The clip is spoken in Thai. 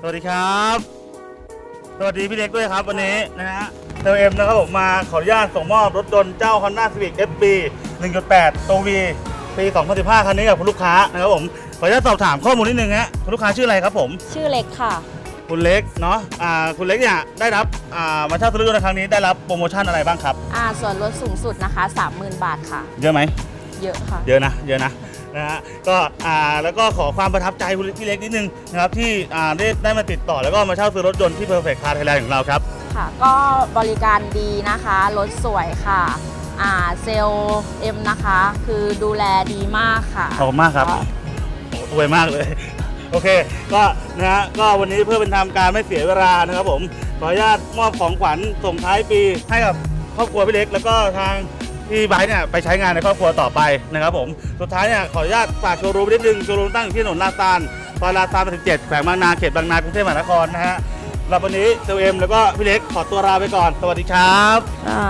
สวัสดีครับ สวัสดีพี่เล็กด้วยครับวันนี้นะฮะเทลเอ็มนะครับผมมาขออนุญาตส่งมอบรถยนต์เจ้า Honda Civic FB 1.8 ตัว V ปี 2015 คันนี้กับคุณลูกค้านะครับผมขออนุญาตสอบถามข้อมูลนิดนึงฮะคุณลูกค้าชื่ออะไรครับผม ชื่อเล็กค่ะ คุณเล็กเนาะอ่าคุณเล็กเนี่ยได้รับอ่ามาเช่าซื้อรถยนต์ในครั้งนี้ได้รับโปรโมชั่นอะไรบ้างครับ อ่าส่วนลดสูงสุดนะคะ 30,000 บาทค่ะ เยอะไหมเยอะค่ะ เยอะนะ เยอะนะ นะฮะก็อ่าแล้วก็ขอความประทับใจคุณพี่เล็กนิดนึงนะครับที่อ่าได้ได้มาติดต่อแล้วก็มาเช่าซื้อรถยนต์ที่ Perfect Car Thailand ของเราครับ ค่ะ ก็บริการดีนะคะ รถสวยค่ะอ่าเซลล์เอ็มนะคะ คือดูแลดีมากค่ะขอบคุณมากครับโอ้โหอวยมากเลย โอเค ก็นะฮะก็วันนี้เพื่อเป็นทางการไม่เสียเวลานะครับผมขออนุญาตมอบของขวัญส่งท้ายปีให้กับครอบครัวพี่เล็ก แล้วก็ทาง ที่ไบร์เนี่ยไปใช้งานในครอบครัวต่อไปนะครับผม สุดท้ายเนี่ยขออนุญาตฝากโชว์รูมนิดนึง โชว์รูมตั้งอยู่ที่ถนนลาดซานซอยลาดซาน87แขวงบางนาเขตบางนากรุงเทพมหานครนะฮะสำหรับวันนี้เซลเอ็มแล้วก็พี่เล็กขอตัวลาไปก่อน สวัสดีครับ อ่า